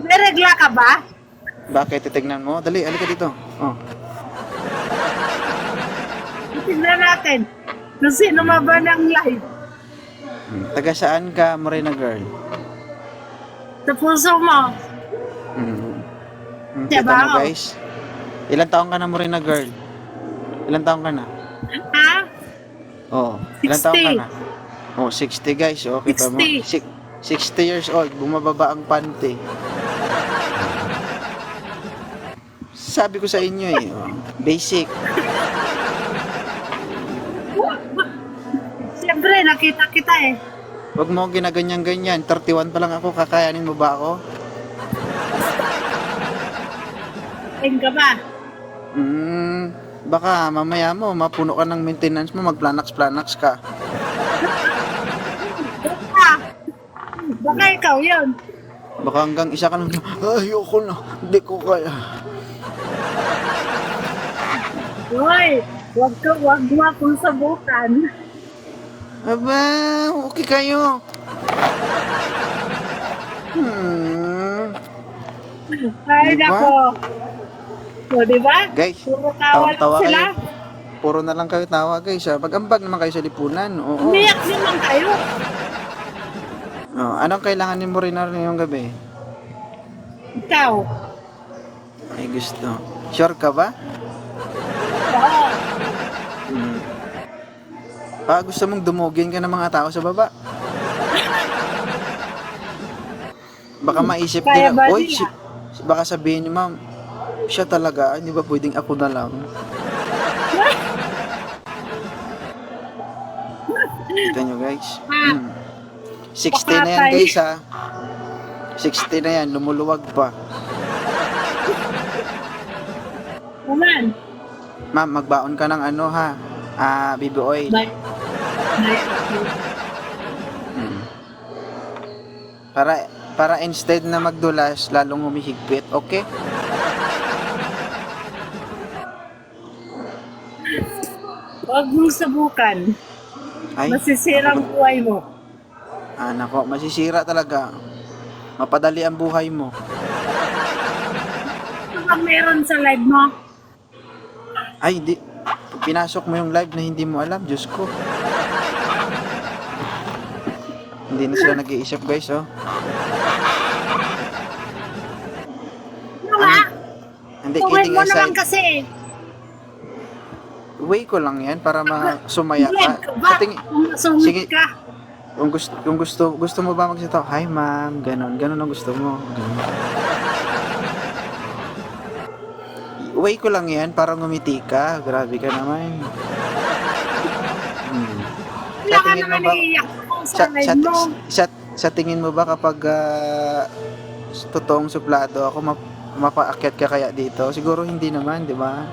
May regla ka ba? Bakit? Titignan mo? Dali, alika dito. Oh. Tingnan natin. Kung sino maba ng live. Hmm. Taga saan ka, Morena girl? Sa puso mo. Hmm. Hmm, Diba? Mo guys? Ilan taong ka na, Morena girl? Ilan taong ka na? Ha? Oo. Ilan taong ka 60. na? Oh, 60 guys. Oh, kita mo. 60. Six- 60 years old. Bumababa ang panty. Sabi ko sa inyo eh. oh, basic. Siyempre, nakita kita eh. Huwag mo ginaganyan-ganyan. 31 pa lang ako. Kakayanin mo ba ako? Tingin ka ba? Hmm, baka mamaya mo, mapuno ka ng maintenance mo, magplanax-planax ka. Baka. Baka ikaw yun. Baka hanggang isa ka nang, ayoko na, hindi ko kaya. Hoy, wag ka, wag mo akong sabukan. Aba, okay kayo. Hmm, Ay, Diba? nako. O, di ba? guys, Puro tawa lang tawa sila. kayo. Puro na lang kayo tawa guys. Ha? Mag-ambag naman kayo sa lipunan. Oo. Umiyak naman kayo. Oh, anong kailangan ni Morena ngayong gabi? Ikaw. Ay gusto. Sure ka ba? Hmm. Baka gusto mong dumugin ka ng mga tao sa baba. Baka maisip Kaya nila, ba oy, nila?" si, baka sabihin ni ma'am, siya talaga, hindi ba pwedeng ako na lang? Kita nyo guys. Hmm. 60 na yan guys ha. 60 na yan, lumuluwag pa. Naman. Ma'am, magbaon ka ng ano ha. Ah, BB oil. Bye. Bye. Hmm. Para para instead na magdulas, lalong humihigpit, okay? Huwag mong subukan. Ay, Masisira ang buhay mo. Ah, nako, masisira talaga. Mapadali ang buhay mo. Ano ba meron sa live mo? Ay, di. Pinasok mo yung live na hindi mo alam, Diyos ko. Hindi na sila nag-iisip, guys, oh. Ano nga? Hindi, kidding mo naman aside. kasi. Way ko lang yan para masumaya Live ka. ba? Sa tingin, Sige. ka. Kung gusto, kung gusto, gusto mo ba magsalita? Hi, ma'am. Ganon, ganon ang gusto mo. Ganon. Way ko lang yan para ngumiti ka. Grabe ka naman. Hmm. Wala ka naman ba- Sa, sa tingin mo ba kapag ah, totoong suplado ako, map, mapaakyat ka kaya dito? Siguro hindi naman, di ba?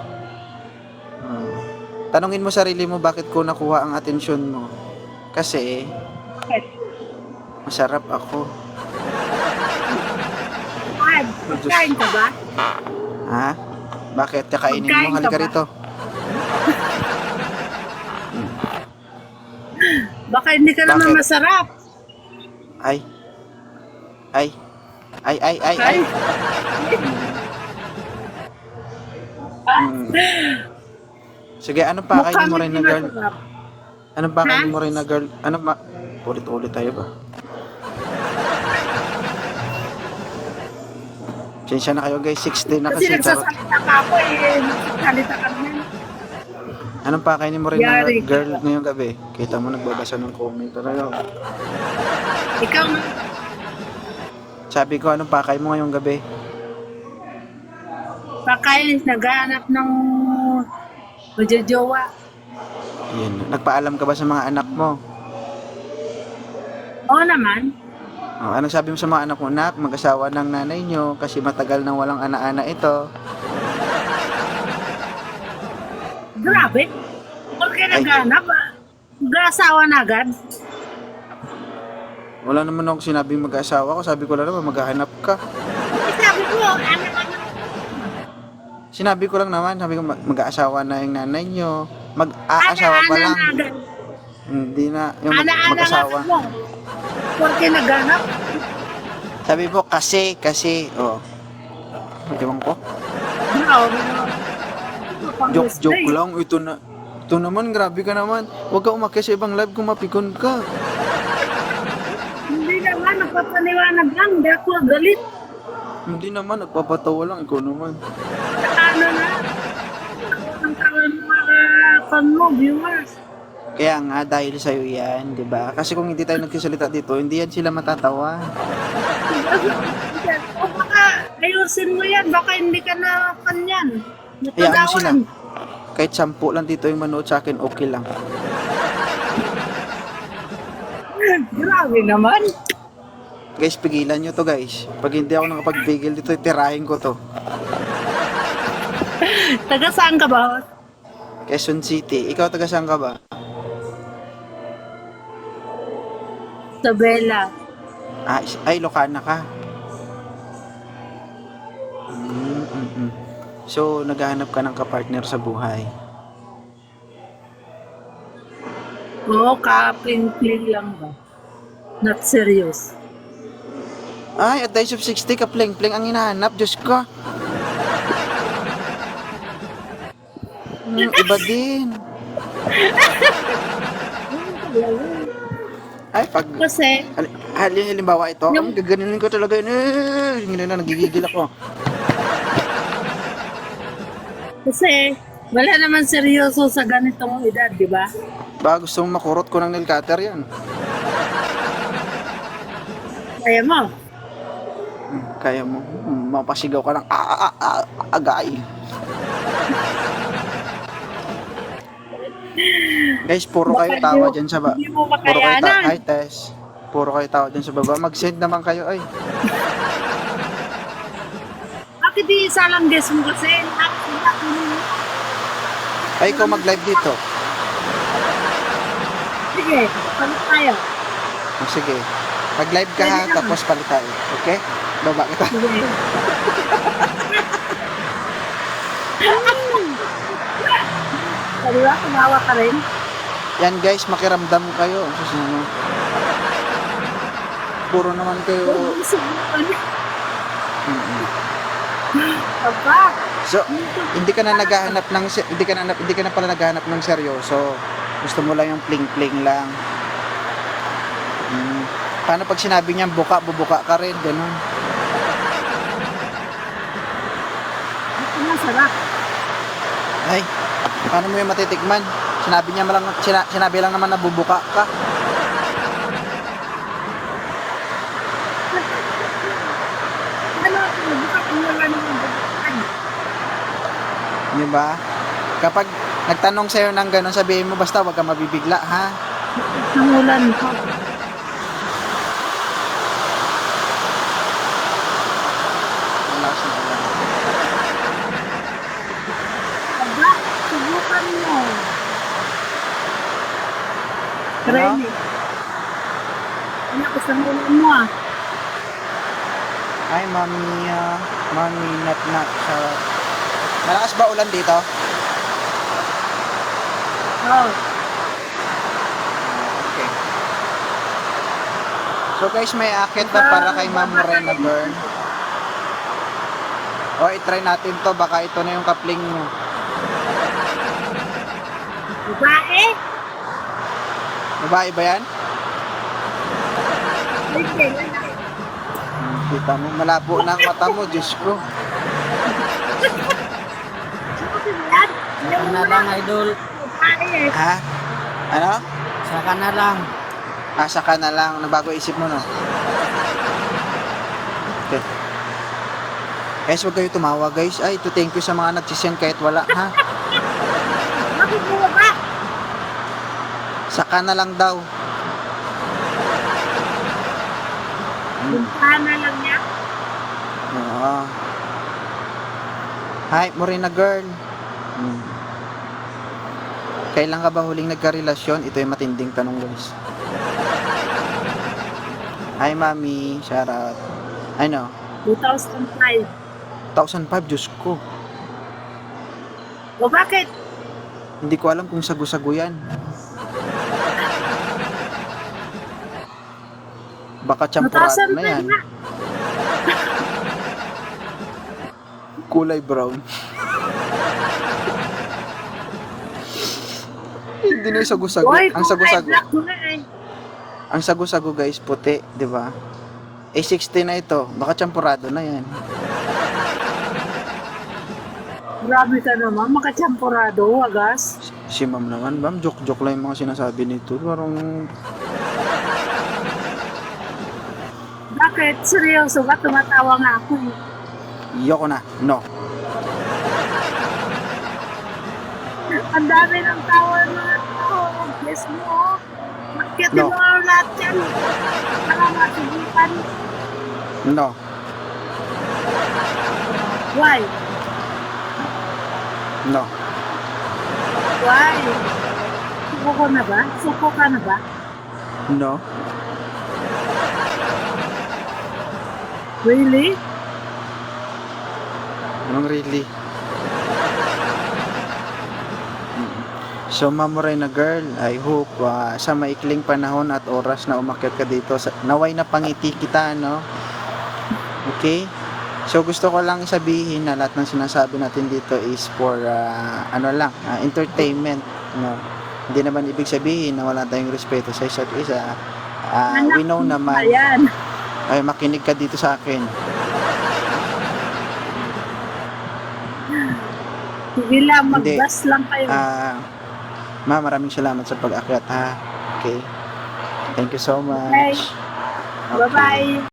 Hmm. Tanungin mo sarili mo bakit ko nakuha ang atensyon mo. Kasi, Bakit? masarap ako. Ad, pagkain ka ba? Ha? Bakit? Kakainin Pagkain mo? ka Halika ba? rito. Baka hindi ka naman Bakit? masarap. Ay. Ay. Ay, ay, ay, ay. Ay. Hmm. Sige, ano pa Mukhang mo rin na hindi girl? masarap. Ano pa Ha? mo rin na girl? Ano ma... Ulit-ulit tayo ba? Sensya na kayo guys, 16 na Kasi kasi. Nagsasalita ka ako eh. Nagsasalita ka. Anong pa kay ni mo rin na Yari girl ngayong gabi? Kita mo nagbabasa ng comment. Ano? Ikaw na. Sabi ko, anong pakay mo ngayong gabi? Pagkain, naghahanap ng majojowa. Yan. Nagpaalam ka ba sa mga anak mo? Oo naman. Oh, anong sabi mo sa mga anak mo? Nak, mag-asawa ng nanay nyo kasi matagal nang walang ana-ana ito. Grabe. Huwag ka naghahanap. ah. Mag-asawa na agad. Wala naman ako sinabing mag-asawa ko. Sabi ko lang naman, maghahanap ka. Sabi ko, ano. Sinabi ko lang naman, sabi ko mag- mag-aasawa na yung nanay nyo. Mag-aasawa pa Ana-ana lang. na agad. Hindi na, yung mag- Ana-ana mag-asawa. nga mo. Ka naghahanap. Sabi mo, kasi, kasi, oh. Ewan ko. Naman. Joke, joke lang. Ito na. Ito naman, grabe ka naman. Huwag ka umakyat sa ibang live kung mapikon ka. Hindi naman, nagpapaliwanag lang. Hindi ako galit. Hindi naman, nagpapatawa lang. Ikaw naman. Ano na? Ang tawag mga fan mo, viewers. Kaya nga, dahil sa'yo yan, di ba? Kasi kung hindi tayo nagsasalita dito, hindi yan sila matatawa. O baka ayusin mo yan. Baka hindi ka na fan yan. Hayaan mo sila. Kahit sampu lang dito yung manood sa akin, okay lang. Grabe naman. Guys, pigilan nyo to guys. Pag hindi ako nakapagbigil dito, tirahin ko to. Taga saan ka ba? Quezon City. Ikaw taga saan ka ba? Isabela. Ah, is- ay, Lokana ka. Mm, mm, mm. So, naghahanap ka ng kapartner sa buhay. Oo, ka-pling-pling lang ba? Not serious. Ay, at age of 60 ka, pling-pling ang hinahanap. Diyos ko. Mm, iba din. Ay, pag... Kasi, Hal, hal, halimbawa ito, Yung- ang gaganunin ko talaga yun. Eh, yun na, nagigigil ako. kasi, wala naman seryoso sa ganitong edad, di ba? Ba, gusto mong makurot ko ng nail cutter yan. Kaya mo. Hmm, Kaya mo, hmm, mapasigaw ka ng "Ah, ah, ah, ah, agay. Guys, puro kayo tawa dyan sa ba. Hindi mo Puro kayo tawa. Hi, Tess. Puro kayo tawa dyan sa baba. Mag-send naman kayo, ay. Bakit di isa lang guess mo kasi? Ay, ikaw mag-live dito. Sige, palit tayo. Oh, sige. Mag-live ka ha, tapos palit tayo. Okay? Baba kita. Sige. Sabi ba, kumawa ka rin? Yan guys, makiramdam kayo. Sus, ano. Puro naman kayo. Aba, So, hindi ka na naghahanap ng hindi ka na hindi ka na pala naghahanap ng seryoso. Gusto mo lang yung pling-pling lang. Mm. Paano pag sinabi niya buka, bubuka ka rin, ganun. masarap. Ay, paano mo yung matitikman? Sinabi niya lang, sina, sinabi lang naman na bubuka ka. Di ba? Kapag nagtanong sa'yo ng ganun, sabihin mo basta wag ka mabibigla, ha? Nangulan ko. Malakas na ulan. Aba, subukan mo. Ready? Ano ko sa ulan mo ah. Ay, mami, ah, mami, nat nat sa... Malakas ba ulan dito? Oh, Okay. So guys, may akit na para kay Ma'am Morena Burn. O, i-try natin to. Baka ito na yung kapling mo. babae. Babae ba yan? Kita mo, malabo na ang mata mo. Diyos ko. Saka na lang, idol. Ha? Ano? Saka na lang. Asa ka na lang. Nabago isip mo, no? Okay. Guys, huwag kayo tumawa, guys. Ay, to thank you sa mga nagsisend kahit wala, ha? Bakit mo? Saka na lang daw. Punta na lang niya. Oo. Hi, Morena girl. Hmm. Kailan ka ba huling nagka-relasyon? Ito yung matinding tanong, guys. Hi, mami. Shout out. Ano? 2005. 2005, Diyos ko. O bakit? Hindi ko alam kung sagu-sagu yan. Baka champorado na 2005 yan. nga. Kulay brown. Hindi na yung sago-sago. Boy, Ang na eh. Ang sago-sago guys, puti, di ba? Eh, 60 na ito. Baka champurado na yan. Grabe ka naman, makachampurado, wagas. Si ma'am naman, ma'am, joke-joke lang yung mga sinasabi nito. Parang, Bakit? Seryoso ka? Tumatawa nga ako eh. yoko na. No. Ang dami ng tawa na ako. Yes mo. Makitin No. mo ang lahat yan. Masubukan. No. Why? No. Why? Suko ko na ba? Suko ka na ba? No. Really? Anong really? So, Ma'am Morena girl, I hope ah, sa maikling panahon at oras na umakyat ka dito, sa, naway na pangiti kita, no? Okay? So, gusto ko lang sabihin na lahat ng sinasabi natin dito is for, ah, ano lang, ah, entertainment, no? Hindi naman ibig sabihin na wala tayong respeto sa isa't isa. Anak we know naman, Ayan. Ay makinig ka dito sa akin. Sige lang, Hindi. mag-bus lang kayo. Ah, ma, maraming salamat sa pag-akyat ha. Okay. Thank you so much. Okay. Okay. Bye-bye.